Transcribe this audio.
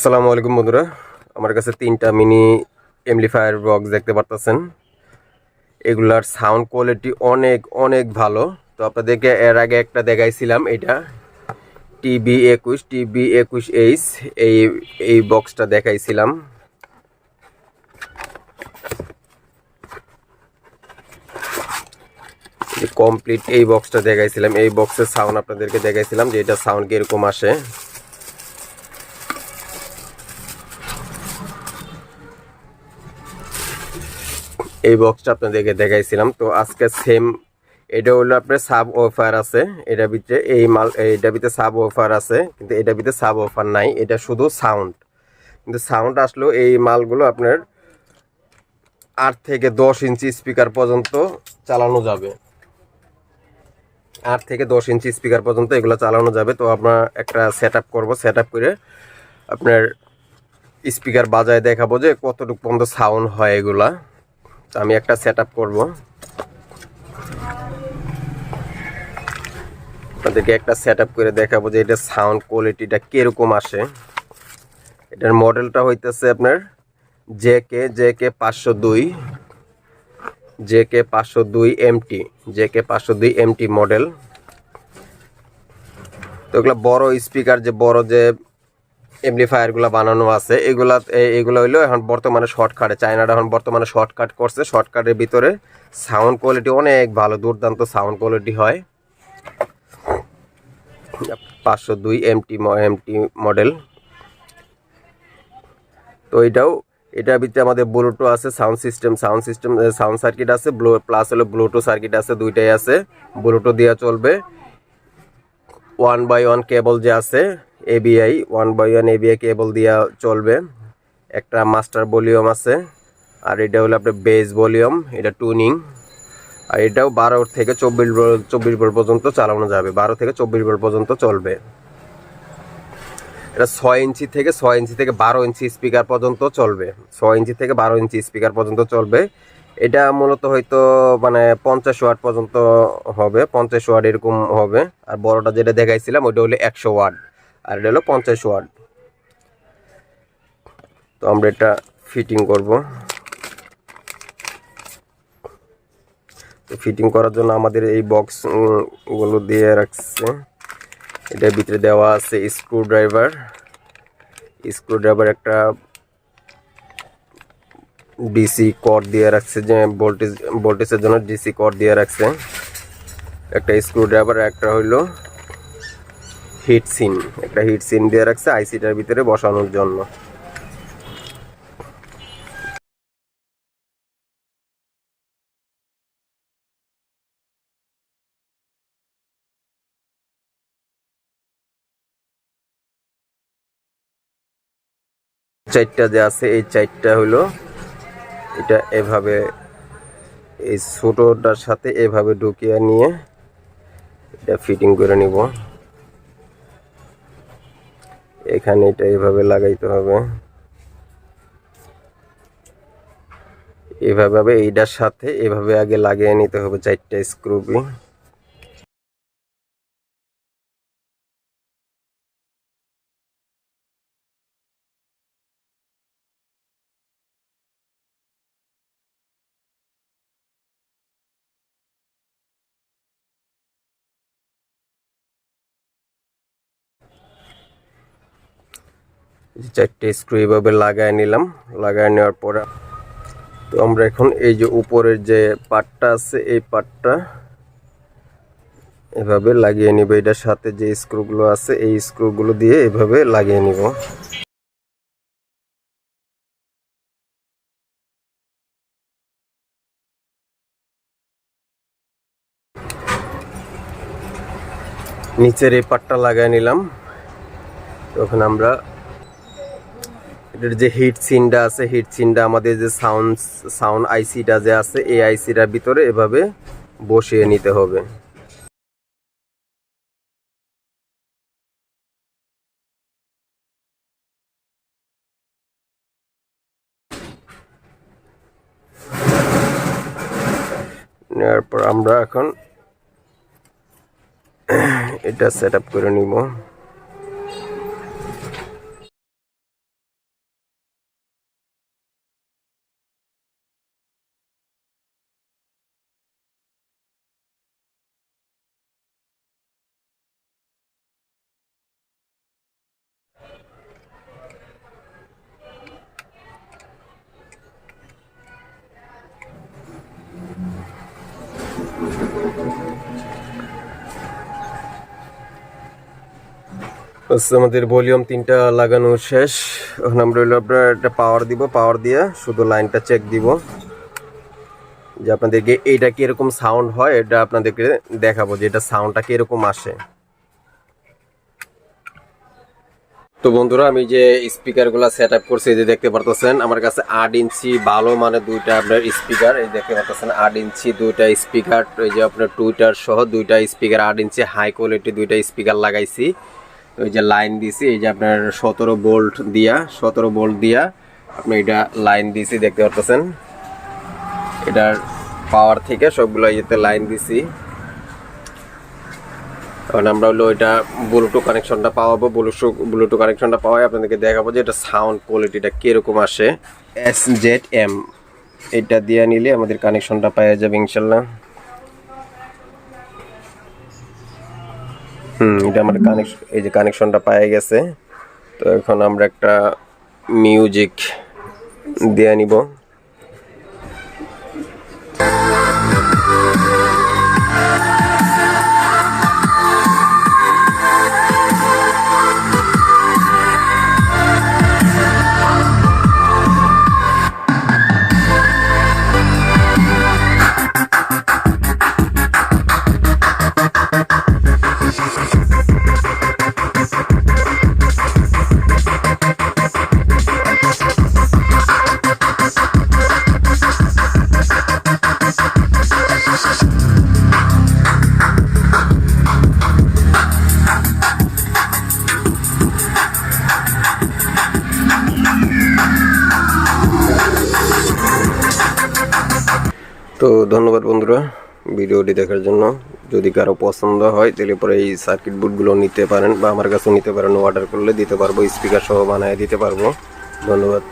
আসসালামু আলাইকুম বন্ধুরা। আমার কাছে তিনটা মিনি এমলিফায়ার বক্স দেখতে পারতেছেন। এগুলার সাউন্ড কোয়ালিটি অনেক অনেক ভালো। তো আপনাদেরকে এর আগে একটা দেখাইছিলাম এটা। টিবি একুশ টিবি একুশ এইচ এই এই বক্সটা দেখাইছিলাম। কমপ্লিট এই বক্সটা দেখাইছিলাম। এই বক্সের সাউন্ড আপনাদেরকে দেখাইছিলাম যে এটা সাউন্ড কীরকম আসে। এই বক্সটা আপনাদেরকে দেখাইছিলাম। তো আজকে সেম এটা হলো আপনার সাব অফার আছে। এটা ভিতরে এই মাল, এটা ভিতরে সাব অফার আছে, কিন্তু এটা ভিতরে সাব অফার নাই। এটা শুধু সাউন্ড কিন্তু সাউন্ড আসলেও এই মালগুলো আপনার আট থেকে দশ ইঞ্চি স্পিকার পর্যন্ত চালানো যাবে। আট থেকে দশ ইঞ্চি স্পিকার পর্যন্ত এগুলো চালানো যাবে। তো আমরা একটা সেট আপ করব। সেট আপ করে আপনার স্পিকার বাজায় দেখাবো যে কতটুকু পর্যন্ত সাউন্ড হয় এগুলা। তো আমি একটা সেট আপ করব। আপনাদেরকে একটা সেট করে দেখাবো যে এটা সাউন্ড কোয়ালিটিটা কীরকম আসে। এটার মডেলটা হইতেছে আপনার জে কে জে কে পাঁচশো দুই জে কে পাঁচশো দুই এমটি জে কে পাঁচশো দুই এমটি মডেল তো এগুলো বড় স্পিকার যে বড় যে এমপ্লিফায়ারগুলো বানানো আছে। এগুলা এগুলো হইল এখন বর্তমানে শর্টকাটে চায়নাটা এখন বর্তমানে শর্টকাট করছে। শর্টকাটের ভিতরে সাউন্ড কোয়ালিটি অনেক ভালো, দুর্দান্ত সাউন্ড কোয়ালিটি হয়। পাঁচশো দুই এমটি এমটি মডেল তো এটাও, এটার ভিতরে আমাদের ব্লুটুথ আছে sound system sound system sound circuit আছে ব্লু প্লাস হলো ব্লুটুথ সার্কিট আছে, দুইটাই আছে। ব্লুটুথ দিয়ে চলবে। ওয়ান বাই ওয়ান কেবল যে আছে ABI one by one ABI cable দিয়া চলবে। একটা মাস্টার ভলিউম আছে, আর এটা হলো আপনার বেস ভলিউম এটা টুনিং আর এটাও বারো থেকে চব্বিশ চব্বিশ ভোল্ট পর্যন্ত চালানো যাবে, বারো থেকে চব্বিশ ভোল্ট পর্যন্ত চলবে। এটা ছয় ইঞ্চি থেকে, ছয় ইঞ্চি থেকে বারো ইঞ্চি স্পিকার পর্যন্ত চলবে। ছয় ইঞ্চি থেকে বারো ইঞ্চি স্পিকার পর্যন্ত চলবে। এটা মূলত হয়তো মানে পঞ্চাশ ওয়াট পর্যন্ত হবে, পঞ্চাশ ওয়াট এরকম হবে। আর বড়টা যেটা দেখাইছিলাম, ওইটা হলো একশো ওয়াট। আর এটা হলো পঞ্চাশ ওয়াট। তো আমরা এটা ফিটিং করব। তো ফিটিং করার জন্য আমাদের এই বক্সগুলো দিয়ে রাখছে। এটার ভিতরে দেওয়া আছে স্ক্রু ড্রাইভার স্ক্রু ড্রাইভার একটা ডিসি কর্ড দিয়ে রাখছে, যে ভোল্টেজ ভোল্টেজের জন্য ডিসি কর্ড দিয়ে রাখছে। একটা স্ক্রু ড্রাইভার একটা হইল হিট সিন একটা হিট সিন দিয়ে রাখছে আইসিটার ভিতরে বসানোর জন্য। চারটা যে আছে, এই চারটা হলো এটা এভাবে, এই ছোটোটার সাথে এভাবে ঢুকিয়ে নিয়ে এটা ফিটিং করে নিব। এখানে এটা এভাবে লাগাইতে হবে। এভাবে, এইটার সাথে এভাবে আগে লাগিয়ে নিতে হবে চারটা স্ক্রুবি চারটে স্ক্রু এইভাবে লাগাই নিলাম। লাগাই নেওয়ার পরে তো আমরা এখন এই যে উপরের যে পাটটা আছে, এই পাটটা এভাবে লাগিয়ে নিব। এটার সাথে যে স্ক্রুগুলো আছে, এই স্ক্রুগুলো দিয়ে এভাবে লাগিয়ে নিব। নিচের এই পাটটা লাগাই নিলাম। তখন আমরা এটার যে হিট সিনটা আছে হিট সিনটা আমাদের যে সাউন্ড সাউন্ড আইসিটা যে আছে, এই আইসিটার ভিতরে এভাবে বসিয়ে নিতে হবে। নেওয়ার পর আমরা এখন এটা সেট আপ করে নিব। আমাদের ভলিউম তিনটা লাগানো শেষ। এখন আমরা হলো আপনার একটা পাওয়ার দিব পাওয়ার দিয়ে শুধু লাইনটা চেক দিব। যে আপনাদেরকে এইটা কীরকম সাউন্ড হয়, এটা আপনাদেরকে দেখাবো যে এটা সাউন্ডটা কীরকম আসে। তো বন্ধুরা, আমি যে স্পিকারগুলো সেট আপ করছি, এই যে দেখতে পারতেছেন, আমার কাছে আট ইঞ্চি ভালো মানে দুইটা আপনার স্পিকার, এই দেখতে পারতেছেন, আট ইঞ্চি দুইটা স্পিকার, এই যে আপনার টুইটার সহ দুইটা স্পিকার, আট ইঞ্চি হাই কোয়ালিটি দুইটা স্পিকার লাগাইছি। এই যে লাইন দিছি, এই যে আপনার সতেরো বোল্ট দিয়া, সতেরো বোল্ট দিয়া আপনি এটা লাইন দিছি, দেখতে পারতেছেন। এটার পাওয়ার থেকে সবগুলো ইয়েতে লাইন দিছি। কারণ আমরা হলো এটা ব্লুটুথ কানেকশনটা পাওয়াবো ব্লুটুথ ব্লুটুথ কানেকশনটা পাওয়াই আপনাদেরকে দেখাবো যে এটা সাউন্ড কোয়ালিটিটা কীরকম আসে। এস জেড এম এটা দিয়ে নিলে আমাদের কানেকশনটা পাওয়া যাবে ইনশাল্লাহ হুম, এটা আমার কানেকশন এই যে কানেকশনটা পাওয়া গেছে। তো এখন আমরা একটা মিউজিক দিয়ে নিব। তো ধন্যবাদ বন্ধুরা ভিডিওটি দেখার জন্য। যদি কারও পছন্দ হয়, তাহলে পরে এই সার্কিট বোর্ডগুলো নিতে পারেন বা আমার কাছেও নিতে পারেন। অর্ডার করলে দিতে পারব স্পিকার সহ বানায় দিতে পারব। ধন্যবাদ।